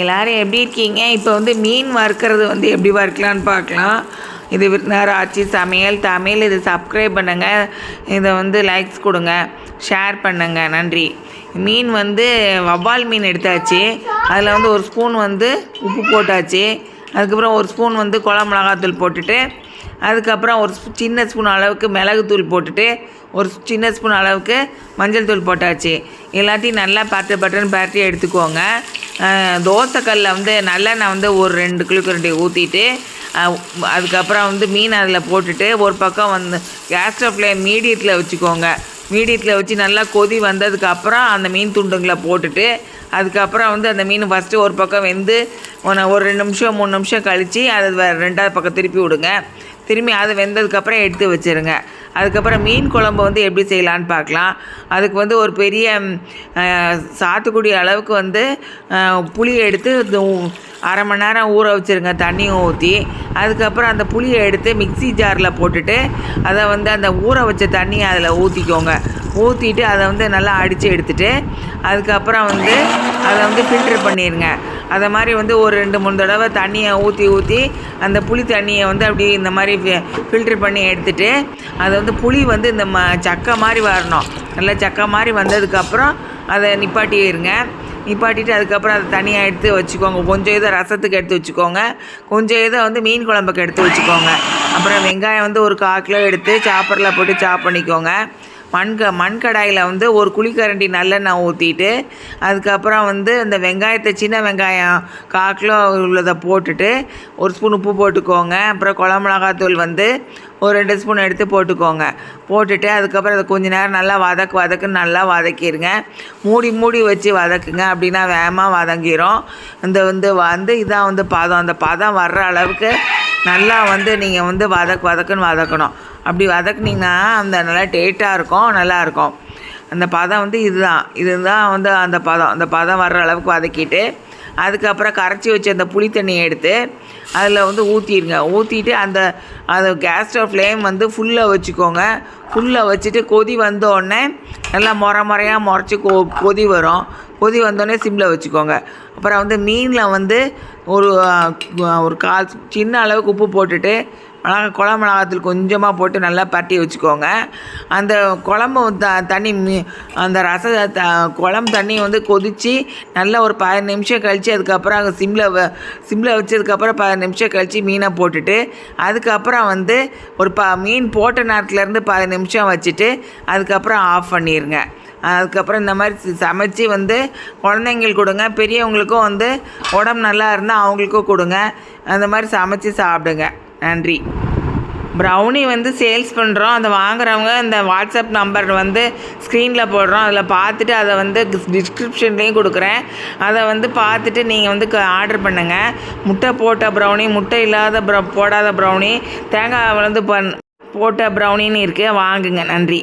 எல்லோரும் எப்படி இருக்கீங்க? இப்போ வந்து மீன் வறுக்கிறது வந்து எப்படி வறுக்கலான்னு பார்க்கலாம். இது விருந்தினர் ஆட்சி சமையல் தமிழ். இது சப்ஸ்கிரைப் பண்ணுங்கள் இதை வந்து லைக்ஸ் கொடுங்க. ஷேர் பண்ணுங்கள் நன்றி. மீன் வந்து வவ்வால் மீன் எடுத்தாச்சு. அதில் வந்து ஒரு ஸ்பூன் வந்து உப்பு போட்டாச்சு. அதுக்கப்புறம் ஒரு ஸ்பூன் வந்து குழம்பு மிளகாத்தூள் போட்டுட்டு அதுக்கப்புறம் ஒரு சின்ன ஸ்பூன் அளவுக்கு மிளகுத்தூள் போட்டுட்டு ஒரு சின்ன ஸ்பூன் அளவுக்கு மஞ்சள் தூள் போட்டாச்சு. எல்லாத்தையும் நல்லா பட்டு பட்டுன்னு பரட்டி எடுத்துக்கோங்க. தோசைக்கல்லில் வந்து நல்லெண்ணெய் வந்து ஒரு ரெண்டு கிலோ ரெண்டு ஊற்றிட்டு அதுக்கப்புறம் வந்து மீன் அதில் போட்டுட்டு ஒரு பக்கம் வந்து கேஸ் ஸ்டவ்ல மீடியத்தில் வச்சுக்கோங்க. மீடியத்தில் வச்சு நல்லா கொதி வந்ததுக்கப்புறம் அந்த மீன் துண்டுங்களை போட்டுட்டு அதுக்கப்புறம் வந்து அந்த மீன் ஃபஸ்ட்டு ஒரு பக்கம் வெந்து ஒன்று ஒரு ரெண்டு நிமிஷம் மூணு நிமிஷம் கழித்து அதை வே- ரெண்டாவது பக்கம் திருப்பி விடுங்க. திரும்பி அது வெந்ததுக்கப்புறம் எடுத்து வச்சிருங்க. அதுக்கப்புறம் மீன் குழம்பு வந்து எப்படி செய்யலான்னு பார்க்கலாம். அதுக்கு வந்து ஒரு பெரிய சாத்துக்குடி அளவுக்கு வந்து புளியை புளி எடுத்து அரை மணி நேரம் ஊற வச்சுருங்க தண்ணியும் ஊற்றி அதுக்கப்புறம் அந்த புளியை எடுத்து மிக்ஸி ஜாரில் போட்டுட்டு அதை வந்து அந்த ஊற வச்ச தண்ணியை அதில் ஊற்றிக்கோங்க ஊற்றிட்டு அதை வந்து நல்லா அடித்து எடுத்துட்டு அதுக்கப்புறம் வந்து அதை வந்து ஃபில்ட்ரு பண்ணிடுங்க அதை மாதிரி வந்து ஒரு ரெண்டு மூணு தடவை தண்ணியை ஊற்றி ஊற்றி அந்த புளி தண்ணியை வந்து அப்படி இந்த மாதிரி ஃபில்ட்ரு பண்ணி எடுத்துட்டு அதை வந்து புளி வந்து இந்த ம சக்கை மாதிரி வரணும். நல்லா சக்கை மாதிரி வந்ததுக்கப்புறம் அதை நிப்பாட்டிடுங்க நிப்பாட்டிட்டு அதுக்கப்புறம் அதை தனியாக எடுத்து வச்சுக்கோங்க. கொஞ்சம் இதை ரசத்துக்கு எடுத்து வச்சுக்கோங்க. கொஞ்சம் இதை வந்து மீன் குழம்புக்கு எடுத்து வச்சுக்கோங்க. அப்புறம் வெங்காயம் வந்து ஒரு கால் கிலோ எடுத்து சாப்பரில் போட்டு சாப் பண்ணிக்கோங்க. மண்க மண்கடாயில் வந்து ஒரு குழிக்கரண்டி நல்லெண்ணெய் ஊற்றிட்டு அதுக்கப்புறம் வந்து இந்த வெங்காயத்தை சின்ன வெங்காயம் கால் கிலோ உள்ளதை போட்டுட்டு ஒரு ஸ்பூன் உப்பு போட்டுக்கோங்க. அப்புறம் குழம்பு மிளகாத்தூள் வந்து ஒரு ரெண்டு ஸ்பூன் எடுத்து போட்டுக்கோங்க. போட்டுட்டு அதுக்கப்புறம் அதை கொஞ்ச நேரம் நல்லா வதக்கு வதக்குன்னு நல்லா வதக்கிடுங்க மூடி மூடி வச்சு வதக்குங்க. அப்படின்னா வேகமாக வதங்கிரும். இந்த வந்து வந்து இதான் வந்து பதம். அந்த பதம் வர்ற அளவுக்கு நல்லா வந்து நீங்கள் வந்து வதக்கு வதக்குன்னு வதக்கணும். அப்படி வதக்குனீங்கன்னா அந்த நல்லா டேட்டாக இருக்கும் நல்லாயிருக்கும் அந்த பதம் வந்து இதுதான். இதுதான் வந்து அந்த பதம். அந்த பதம் வர்ற அளவுக்கு வதக்கிட்டு அதுக்கப்புறம் கரைச்சி வச்சு அந்த புளி தண்ணியை எடுத்து அதில் வந்து ஊற்றிடுங்க ஊற்றிட்டு அந்த அந்த கேஸ் ஸ்டவ் ஃப்ளேம் வந்து ஃபுல்லாக வச்சுக்கோங்க. ஃபுல்லாக வச்சுட்டு கொதி வந்தோடனே நல்லா முறை முறையாக முறைச்சி கொ கொதி வரும். கொதி வந்தோடனே சிம்மில் வச்சுக்கோங்க. அப்புறம் வந்து மீனில் வந்து ஒரு ஒரு கால் சின்ன அளவுக்கு உப்பு போட்டுட்டு மிளகா குழம்பு மிளகாத்தூள் கொஞ்சமாக போட்டு நல்லா பரட்டி வச்சுக்கோங்க. அந்த குழம்பு த தண்ணி மீ- அந்த ரச த குழம்பு தண்ணி வந்து கொதித்து நல்லா ஒரு பதினஞ்சு நிமிஷம் கழித்து அதுக்கப்புறம் அங்கே சிம்மில் வ சிம்மில் வச்சதுக்கப்புறம் பதினஞ்சு நிமிஷம் கழித்து மீனை போட்டுட்டு அதுக்கப்புறம் வந்து ஒரு ப மீன் போட்ட நேரத்துலேருந்து பதினஞ்சு நிமிஷம் வச்சுட்டு அதுக்கப்புறம் ஆஃப் பண்ணிடுங்க அதுக்கப்புறம் இந்த மாதிரி சமைச்சு வந்து குழந்தைங்களுக்கு கொடுங்க. பெரியவங்களுக்கும் வந்து உடம்பு நல்லா இருந்தால் அவங்களுக்கும் கொடுங்க. அந்த மாதிரி சமைச்சு சாப்பிடுங்க. நன்றி. ப்ரௌனி வந்து சேல்ஸ் பண்ணுறோம் அதை வாங்குறவங்க இந்த வாட்ஸ்அப் நம்பர் வந்து ஸ்க்ரீனில் போடுறோம். அதில் பார்த்துட்டு அதை வந்து டிஸ்கிரிப்ஷன்லேயும் கொடுக்குறேன். அதை வந்து பார்த்துட்டு நீங்கள் வந்து ஆர்டர் பண்ணுங்கள் முட்டை போட்ட ப்ரௌனி முட்டை இல்லாத ப்ர போடாத ப்ரௌனி தேங்காய் வந்து பண் போட்ட ப்ரௌனின்னு இருக்குது வாங்குங்க. நன்றி.